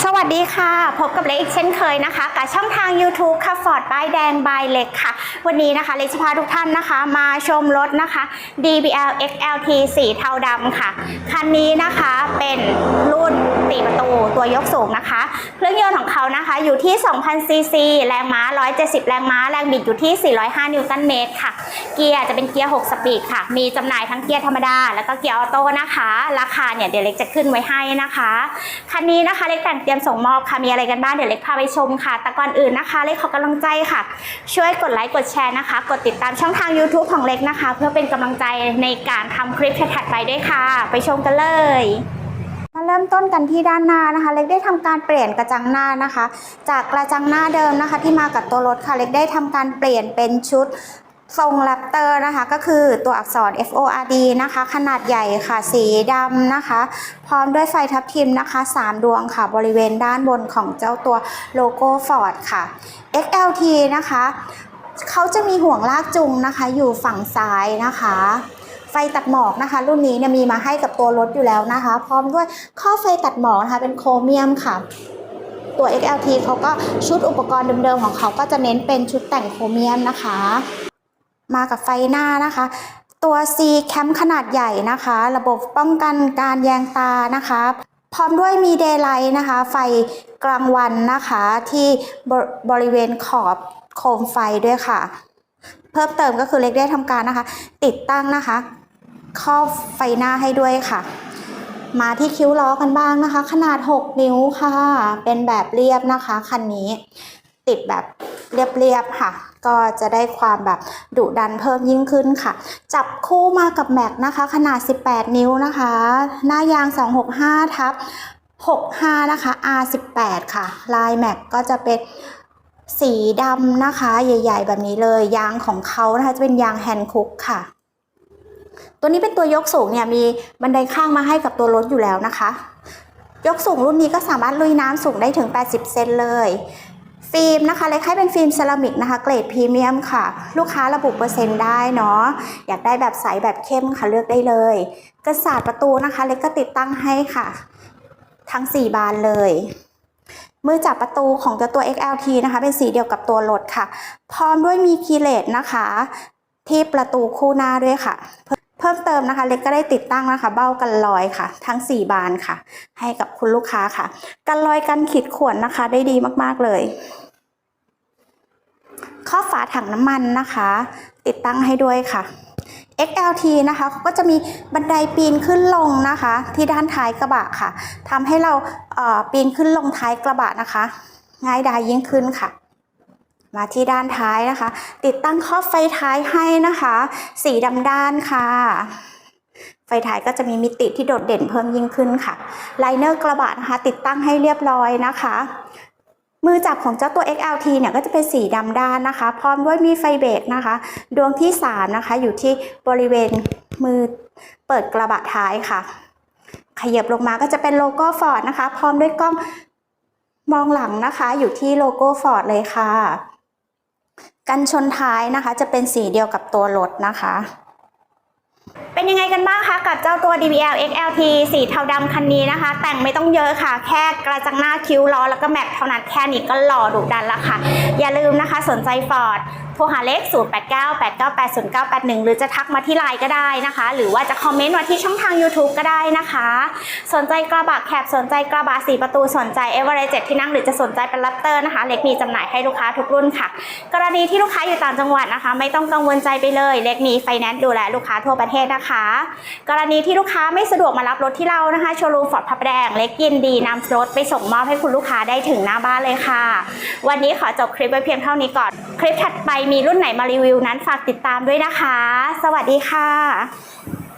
สวัสดีค่ะ พบกับเล็กอีกเช่นเคยนะคะ กับช่องทาง YouTube ค่ะฟอร์ดป้ายแดงบายเล็กค่ะ วันนี้นะคะ เล็กจะพาทุกท่านนะคะ มาชมรถนะคะ DBL XLT สีเทาดำค่ะ คันนี้นะคะเป็นรุ่นตีประตูตัวยกสูงนะคะ เครื่องยนต์ของเขานะคะอยู่ที่ 2,000 ซีซี แรงม้า 170 แรงม้า แรงบิดอยู่ที่ 405 นิวตันเมตรค่ะ เกียร์จะเป็นเกียร์ 6 สปีดค่ะ มีจำหน่ายทั้งเกียร์ธรรมดา แล้วก็เกียร์ออโต้นะคะ ราคาเนี่ยเดี๋ยวเล็กจะขึ้นไว้ให้นะคะ คันนี้นะคะเล็กแต่งเตรียมส่งมอบค่ะมีอะไรกันบ้างเดี๋ยวเล็กพาไปชมค่ะ แต่ก่อนอื่นนะคะ เล็กขอกำลังใจค่ะ ช่วยกดไลค์กดแชร์นะคะ กดติดตามช่องทาง YouTube ของเล็กนะคะ เพื่อเป็นกำลังใจในการทำคลิปถัดไปด้วยค่ะ ไปชมกันเลยมาเริ่มต้นกันที่ด้านหน้านะคะ เล็กได้ทำการเปลี่ยนกระจังหน้านะคะ จากกระจังหน้าเดิมนะคะ ที่มากับตัวรถค่ะ เล็กได้ทำการเปลี่ยนเป็นชุด ทรงแรปเตอร์นะคะก็คือตัวอักษร F O R D นะคะ ขนาดใหญ่ค่ะ สีดำนะคะ พร้อมด้วยไฟทับทิมนะคะ 3 ดวงค่ะ บริเวณด้านบนของเจ้าตัวโลโก้ Ford ค่ะ XLT นะคะเขาจะมีห่วงลากจูงนะคะ อยู่ฝั่งซ้ายนะคะ ไฟตัดหมอกนะคะ รุ่นนี้เนี่ยมีมาให้กับตัวรถอยู่แล้วนะคะ พร้อมด้วยข้อไฟตัดหมอกนะคะ เป็นโครเมียมค่ะตัว XLT เขาก็ชุดอุปกรณ์เดิมๆของเขาก็จะเน้นเป็นชุดแต่งโครเมียมนะคะ มากับไฟหน้านะคะ ตัว C Cam ขนาดใหญ่นะคะ ระบบป้องกันการแยงตานะคะ พร้อมด้วยมีเดย์ไลท์นะคะ ไฟกลางวันนะคะ ที่บบริเวณขอบโคมไฟด้วยค่ะ เพิ่มเติมก็คือเล็กได้ทำการนะคะ ติดตั้งนะคะครอบไฟหน้าให้ด้วยค่ะ มาที่คิ้วล้อกันบ้างนะคะ ขนาด 6 นิ้วค่ะ เป็นแบบเรียบนะคะ คันนี้ ติดแบบเรียบๆค่ะ ก็จะได้ความแบบดุดันเพิ่มยิ่งขึ้นค่ะ จับคู่มากับแม็กนะคะ ขนาด 18 นิ้วนะคะ หน้ายาง 265ทับ65 นะคะ R18 ค่ะ ลายแม็กก็จะเป็นสีดำนะคะ ใหญ่ ๆ แบบนี้เลย ยางของเขานะคะ จะเป็นยางแฮนด์คุกค่ะ ตัวนี้เป็นตัวยกสูงเนี่ย มีบันไดข้างมาให้กับตัวรถอยู่แล้วนะคะ ยกสูงรุ่นนี้ก็สามารถลุยน้ำสูงได้ถึง 80 เซนเลย ฟิล์มนะคะเล็กให้เป็นฟิล์มเซรามิกนะคะ เกรดพรีเมียมค่ะ ลูกค้าระบุเปอร์เซ็นต์ได้เนาะอยากได้แบบใสแบบเข้มค่ะเลือกได้เลย กระสาดประตูนะคะ เล็กก็ติดตั้งให้ค่ะ ทั้ง 4 บานเลยมือจับประตูของตัว XLT นะคะ เป็นสีเดียวกับตัวรถค่ะ พร้อมด้วยมีคีเลสนะคะ ที่ประตูคู่หน้าด้วยค่ะ เพิ่มเติมนะคะ เล็กก็ได้ติดตั้งนะคะ เบ้ากันรอยค่ะ ทั้ง 4 บานค่ะ ให้กับคุณลูกค้าค่ะ กันรอยกันขีดข่วนนะคะได้ดีมากๆเลย ข้อฝาถังน้ำมันนะคะ ติดตั้งให้ด้วยค่ะ XLT นะคะเขาก็จะมีบันไดปีนขึ้นลงนะคะ ที่ด้านท้ายกระบะค่ะทำให้เราเปีนขึ้นลงท้ายกระบะนะคะ ง่ายดายยิ่งขึ้นค่ะ มาที่ด้านท้ายนะคะ ติดตั้งครอบไฟท้ายให้นะคะ สีดำด้านค่ะ ไฟท้ายก็จะมีมิติที่โดดเด่นเพิ่มยิ่งขึ้นค่ะไลเนอร์กระบะนะคะ ติดตั้งให้เรียบร้อยนะคะ มือจับของเจ้าตัว XLT เนี่ยก็จะเป็นสีดำด้านนะคะ พร้อมด้วยมีไฟเบรกนะคะ ดวงที่ 3 นะคะ อยู่ที่บริเวณมือเปิดกระบะท้ายค่ะ ขยับลงมาก็จะเป็นโลโก้ฟอร์ดนะคะ พร้อมด้วยกล้องมองหลังนะคะ อยู่ที่โลโก้ฟอร์ดเลยค่ะ กันชนท้ายนะคะ จะเป็นสีเดียวกับตัวรถนะคะ เป็นยังไงกันบ้างคะกับเจ้าตัว DBL XLT สีเทาดำคันนี้นะคะ แต่งไม่ต้องเยอะค่ะ แค่กระจังหน้าคิ้วล้อแล้วก็แม็กเท่านั้นแค่นี้ก็หล่อดุดันละค่ะ อย่าลืมนะคะสนใจฟอ ร์ดโทรหาเลข 0898980981 หรือจะทักมาที่ไลน์ก็ได้นะคะ หรือว่าจะคอมเมนต์มาที่ช่องทาง YouTube ก็ได้นะคะ สนใจกระบะแคบสนใจกระบะสีประตูสนใจเอเวอร์เรสต์ที่นั่งหรือจะสนใจเป็นลัตเตอร์นะคะ เล็กมีจำหน่ายให้ลูกค้าทุกรุ่นค่ะ กรณีที่ลูกค้าอยู่ต่างจังหวัดนะคะ ไม่ต้องกังวลใจไปเลย เล็กมีไฟแนนซ์ดูแลลูกค้าทั่วประเทศนะคะ กรณีที่ลูกค้าไม่สะดวกมารับรถที่เรานะคะโชว์รูมฟอร์ดพับแดงเล็กยินดีนำรถไปส่งมอบให้คุณลูกค้าได้ถึงหน้าบ้านเลยค่ะ วันนี้ขอจบคลิปไว้เพียงเท่านี้ก่อน คลิปถัดไปมีรุ่นไหนมารีวิวนั้นฝากติดตามด้วยนะคะ สวัสดีค่ะ